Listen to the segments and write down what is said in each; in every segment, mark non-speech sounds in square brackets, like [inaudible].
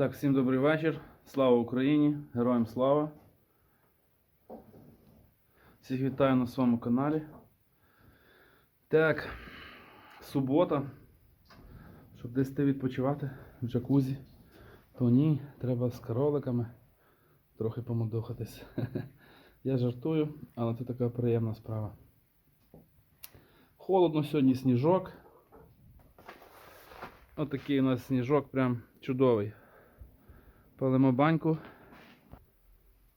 Так, всім добрий вечір. Слава Україні! Героям слава! Всіх вітаю на своєму каналі. Так, субота. Щоб десь ти відпочивати в джакузі, то ні, треба з кроликами трохи помодохатись. [laughs] Я жартую, але це така приємна справа. Холодно сьогодні сніжок. Отакий у нас сніжок прям чудовий. Палимо баньку.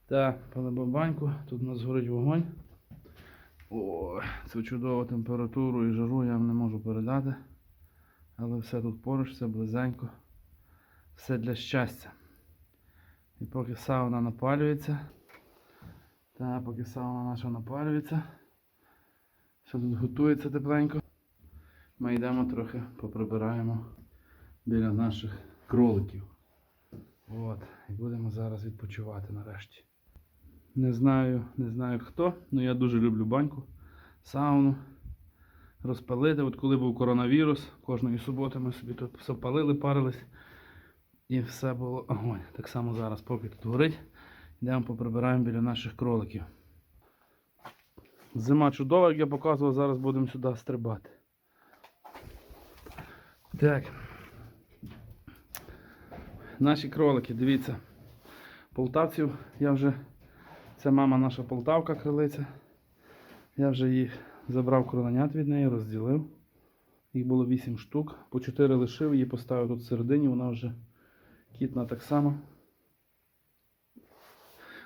Так, палимо баньку. Тут у нас горить вогонь. О, цю чудову температуру і жару я вам не можу передати. Але все тут поруч, все близенько. Все для щастя. І поки сауна напалюється. Та, поки сауна наша напалюється. Все тут готується тепленько. Ми йдемо трохи поприбираємо біля наших кроликів. От, і будемо зараз відпочивати нарешті. Не знаю, не знаю хто, але я дуже люблю баньку, сауну. Розпалити. От коли був коронавірус, кожної суботи ми собі тут все палили, парились. І все було огонь. Так само зараз, поки тут горить, йдемо поприбираємо біля наших кроликів. Зима чудова, як я показував, зараз будемо сюди стрибати. Так. Наші кролики, дивіться. Полтавців я вже. Це мама наша полтавка крилиця. Я вже їх забрав кроленят від неї, розділив. Їх було 8 штук. По 4 лишив, її поставив тут всередині, вона вже кітна так само.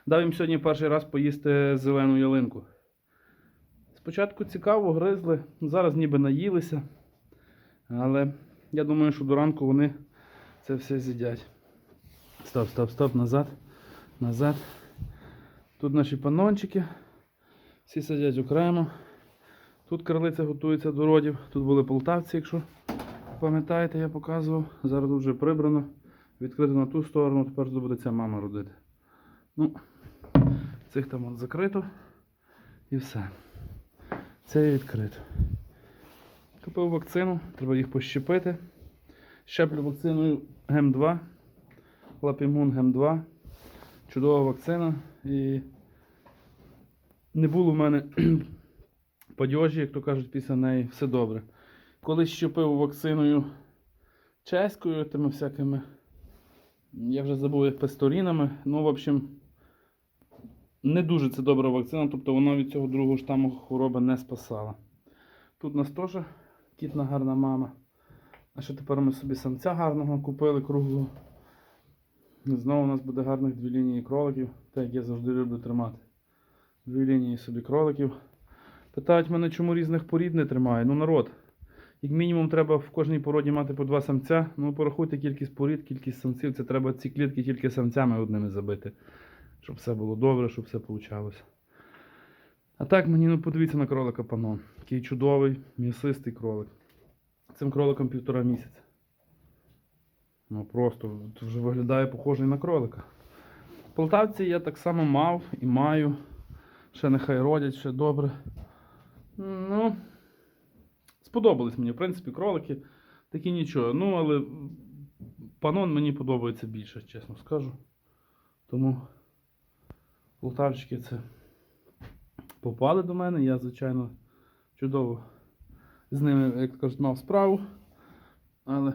Дав їм сьогодні перший раз поїсти зелену ялинку. Спочатку цікаво, гризли, зараз ніби наїлися. Але я думаю, що до ранку вони це все з'їдять. Стоп, стоп, стоп, назад. Назад. Тут наші панончики. Всі сидять окремо. Тут крилиця готується до родів. Тут були полтавці, якщо пам'ятаєте, я показував. Зараз тут вже прибрано. Відкрито на ту сторону, тепер тут буде ця мама родити. Ну, цих там от закрито. І все. Це відкрито. Купив вакцину, треба їх пощепити. Щеплю вакциною ГЕМ-2. Лапімун ГЕМ-2. Чудова вакцина. І не було в мене [clears throat] падьожі, як то кажуть, після неї все добре. Коли щепив вакциною чеською, тими всякими, я вже забув як песторінами. Ну, в общем, не дуже це добра вакцина, тобто вона від цього другого штаму хвороби не спасала. Тут у нас теж кітна гарна мама. А ще тепер ми собі самця гарного купили круглого. Знову у нас буде гарних дві лінії кроликів, так як я завжди люблю тримати. Дві лінії собі кроликів. Питають мене, чому різних порід не тримаю. Ну, народ. Як мінімум треба в кожній породі мати по два самця. Ну, порахуйте кількість порід, кількість самців. Це треба ці клітки тільки самцями одними забити. Щоб все було добре, щоб все вийшло. А так мені ну подивіться на кролика панон. Такий чудовий, м'ясистий кролик. Цим кроликом півтора місяця. Ну просто вже виглядає похожий на кролика. Полтавці я так само мав і маю. Ще нехай родять, ще добре. Ну, сподобались мені, в принципі, кролики. Такі нічого. Ну, але панон мені подобається більше, чесно скажу. Тому полтавчики це попали до мене. Я, звичайно, чудово з ними, як кажуть, мав справу. Але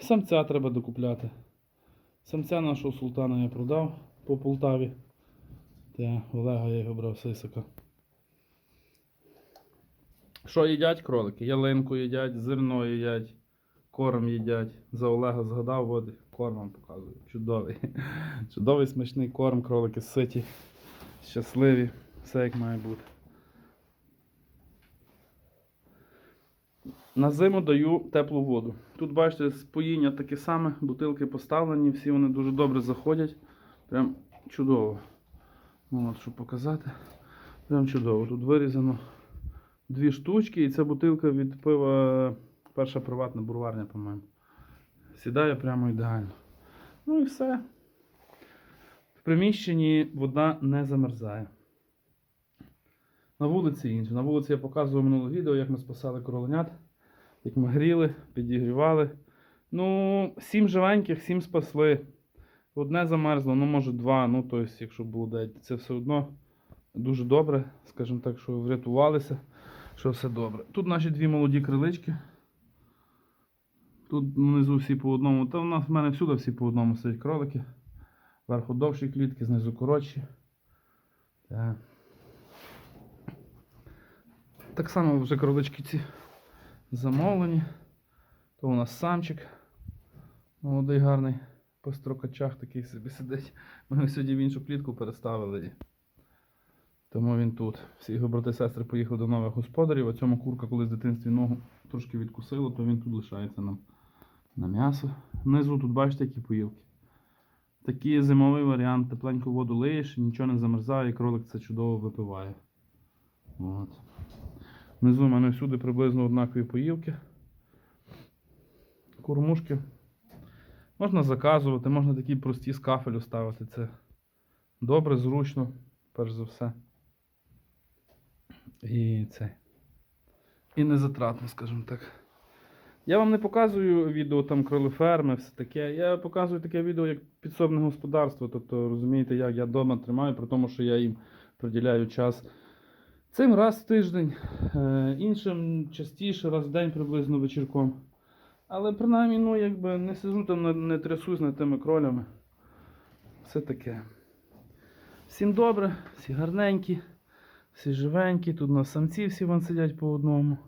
самця треба докупляти. Самця нашого султана я продав по Полтаві. Та Олега я його брав сисака. Що їдять кролики? Ялинку їдять, зерно їдять, корм їдять. За Олега згадав, от корм вам показую. Чудовий. [laughs] Чудовий смачний корм, кролики ситі, щасливі, все як має бути. На зиму даю теплу воду. Тут бачите, споїння таке саме, бутилки поставлені, всі вони дуже добре заходять. Прям чудово. От, щоб показати. Прям чудово. Тут вирізано дві штучки, і ця бутилка від пива перша приватна бурварня, по-моєму. Сідає прямо ідеально. Ну і все. В приміщенні вода не замерзає. На вулиці інше. На вулиці я показував минуле відео, як ми спасали кроленят, як ми гріли, підігрівали. Ну, сім живеньких, сім спасли. Одне замерзло, ну може два, ну тобто, якщо було 9, це все одно дуже добре, скажімо так, що врятувалися, що все добре. Тут наші дві молоді крилички. Тут внизу всі по одному. Та в нас в мене всюди всі по одному сидять кролики. Вверху довші клітки, знизу коротші. Так. Так само вже кролички ці замовлені. То у нас самчик. Молодий гарний. По строкачах такий собі сидить. Ми його сьогодні в іншу клітку переставили. Тому він тут. Всі його брати і сестри поїхали до нових господарів, а цьому курка, коли з дитинстві ногу трошки відкусило, то він тут лишається нам на м'ясо. Внизу тут бачите, які поїлки. Такий зимовий варіант, тепленьку воду лиєш, нічого не замерзає, і кролик це чудово випиває. От. Внизу в мене всюди приблизно однакові поїлки. Кормушки. Можна заказувати, можна такі прості з кафелю ставити. Це добре, зручно, перш за все. І це. І не затратно, скажімо так. Я вам не показую відео там кролиферми, все таке. Я показую таке відео як підсобне господарство. Тобто, розумієте, як я вдома тримаю, при тому, що я їм приділяю час. Цим раз в тиждень, е, іншим частіше, раз в день приблизно вечірком. Але принаймні, ну, якби не сижу там, не, трясусь над тими кролями. Все таке. Всім добре, всі гарненькі, всі живенькі. Тут у нас самці всі вон сидять по одному.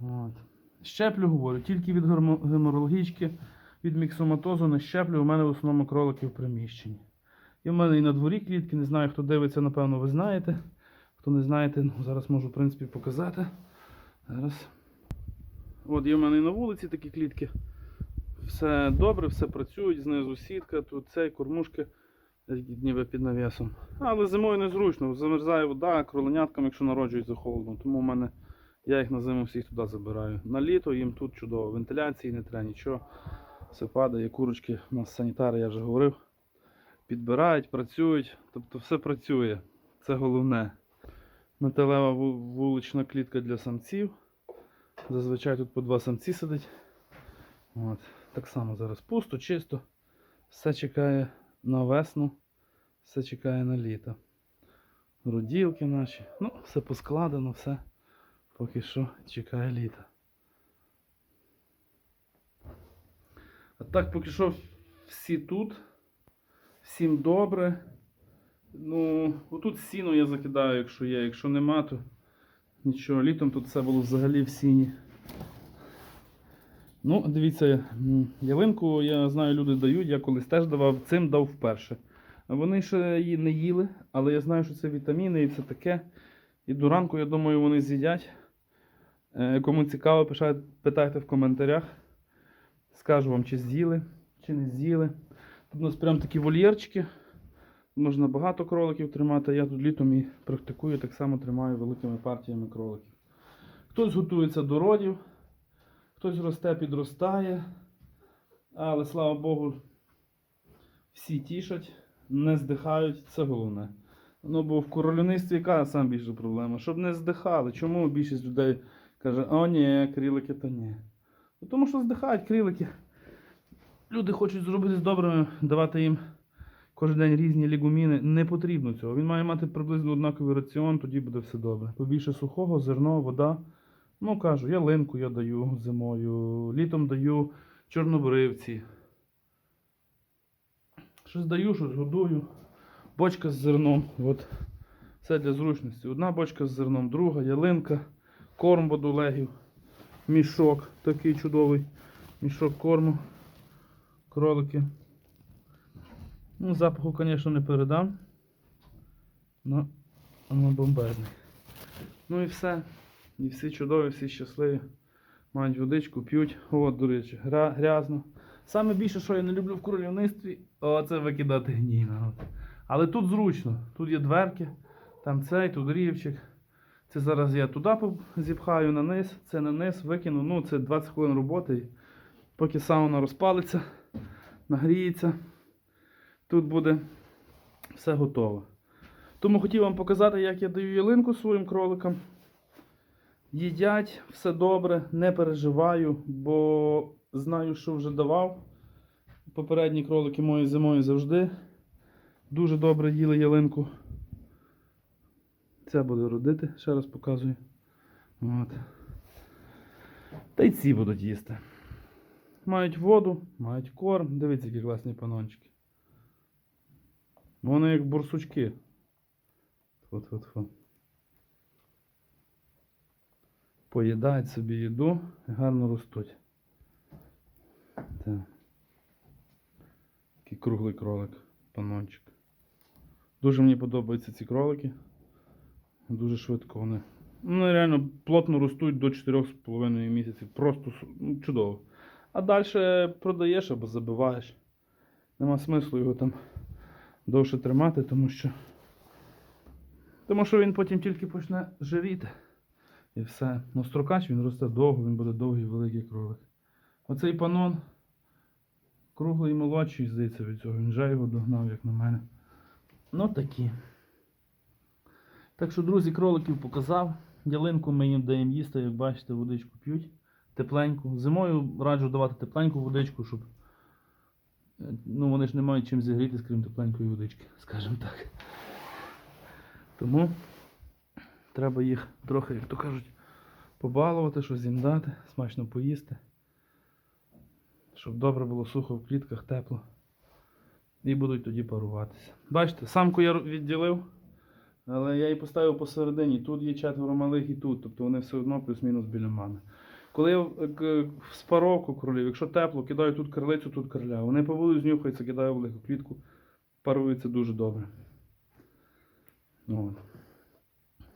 От. Щеплю, говорю, тільки від геморрагічки, від міксоматозу не щеплю, у мене в основному кролики в приміщенні. І в мене і на дворі клітки, не знаю, хто дивиться, напевно, ви знаєте. Хто не знаєте, ну, зараз можу, в принципі, показати. Зараз. От є в мене і на вулиці такі клітки. Все добре, все працюють, знизу сітка, тут цей кормушки ніби під навісом. Але зимою незручно, замерзає вода, кроленяткам, якщо народжуються холодно. Тому в мене я їх на зиму всіх туди забираю. На літо їм тут чудово. Вентиляції не треба нічого. Все падає, курочки, у нас санітари, я вже говорив. Підбирають, працюють, тобто все працює. Це головне. Металева ву- вулична клітка для самців. Зазвичай тут по два самці сидить. От. Так само зараз пусто, чисто. Все чекає на весну, все чекає на літо. Роділки наші. Ну, все поскладено, все поки що чекає літа. А так поки що всі тут. Всім добре. Ну, отут сіно я закидаю, якщо є, якщо нема, то нічого. Літом тут все було взагалі в сіні. Ну, дивіться, ялинку, я знаю, люди дають, я колись теж давав, цим дав вперше. Вони ще її не їли, але я знаю, що це вітаміни і це таке. І до ранку, я думаю, вони з'їдять. Е, Кому цікаво, питайте в коментарях. Скажу вам, чи з'їли, чи не з'їли. Тут у нас прям такі вольєрчики. Можна багато кроликів тримати. Я тут літом і практикую, так само тримаю великими партіями кроликів. Хтось готується до родів, хтось росте, підростає. Але слава Богу, всі тішать, не здихають, це головне. Ну, бо в королівництві яка сам більша проблема? Щоб не здихали. Чому більшість людей каже, о ні, крілики то ні. Ну, Тому що здихають крілики. Люди хочуть зробити з добрими, давати їм кожен день різні лігуміни. Не потрібно цього. Він має мати приблизно однаковий раціон, тоді буде все добре. Побільше сухого, зерно, вода. Ну, кажу, ялинку я даю зимою, літом даю чорнобривці. Щось даю, щось годую. Бочка з зерном. От. Все для зручності. Одна бочка з зерном, друга, ялинка, корм водолегів, мішок такий чудовий. Мішок корму, кролики. Ну, запаху, звісно, не передам. Ну, воно бомбезний. Ну і все. І всі чудові, всі щасливі. Мають водичку, п'ють. От, до речі, грязно. Саме більше, що я не люблю в королівництві, о, це викидати гній. Але тут зручно. Тут є дверки, там цей, тут рівчик. Це зараз я туди зіпхаю на низ, це на низ, викину. Ну, це 20 хвилин роботи. Поки сауна розпалиться, нагріється. Тут буде все готово. Тому хотів вам показати, як я даю ялинку своїм кроликам. Їдять, все добре, не переживаю, бо знаю, що вже давав. Попередні кролики мої зимою завжди дуже добре їли ялинку. Це буде родити, ще раз показую. От. Та й ці будуть їсти. Мають воду, мають корм. Дивіться, які класні панончики. Вони як бурсучки. Поїдають собі їду і гарно ростуть. Так. Такий круглий кролик, панончик. Дуже мені подобаються ці кролики. Дуже швидко вони. Ну, вони реально плотно ростуть до 4,5 місяців. Просто ну, чудово. А далі продаєш або забиваєш. Нема смислу його там довше тримати, тому що. Тому що він потім тільки почне жиріти. І все. Ну, строкач він росте довго, він буде довгий великий кролик. Оцей панон круглий і молодший, здається, від цього. Він вже його догнав, як на мене. Ну такі. Так що, друзі, кроликів показав. Ялинку ми їм даємо їсти, як бачите, водичку п'ють. Тепленьку. Зимою раджу давати тепленьку водичку, щоб. Ну, вони ж не мають чим зігріти, крім тепленької водички, [laughs] скажімо так. Тому треба їх трохи, як то кажуть, побалувати, щось їм дати, смачно поїсти. Щоб добре було сухо в клітках, тепло. І будуть тоді паруватися. Бачите, самку я відділив, але я її поставив посередині. Тут є четверо малих і тут, тобто вони все одно плюс-мінус біля мами. Коли в спаровку кролів, якщо тепло, кидаю тут крилицю, тут короля. Вони по знюхаються, кидаю велику клітку, паруються дуже добре. От.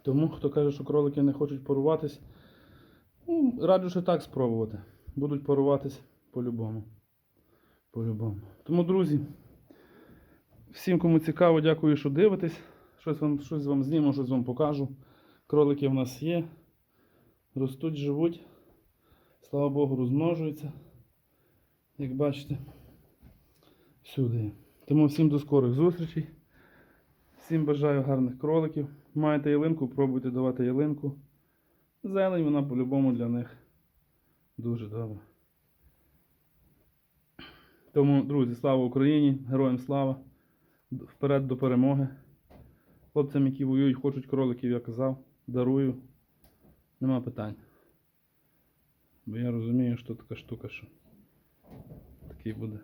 Тому, хто каже, що кролики не хочуть паруватись, ну, раджу ще так спробувати. Будуть паруватись по-любому. По-любому. Тому, друзі, всім, кому цікаво, дякую, що дивитесь. Щось вам, щось вам зніму, щось вам покажу. Кролики в нас є. Ростуть, живуть. Слава Богу, розмножуються. Як бачите, всюди. Тому всім до скорих зустрічей. Всім бажаю гарних кроликів. Маєте ялинку, пробуйте давати ялинку. Зелень вона по-любому для них дуже добра. Тому, друзі, слава Україні, героям слава. Вперед до перемоги. Хлопцям, які воюють, хочуть кроликів, я казав, дарую. Нема питань. Бо я розумію, що така штука, що такий буде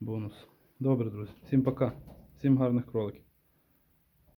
бонус. Добре, друзі. Всім пока. Всім гарних кроликів.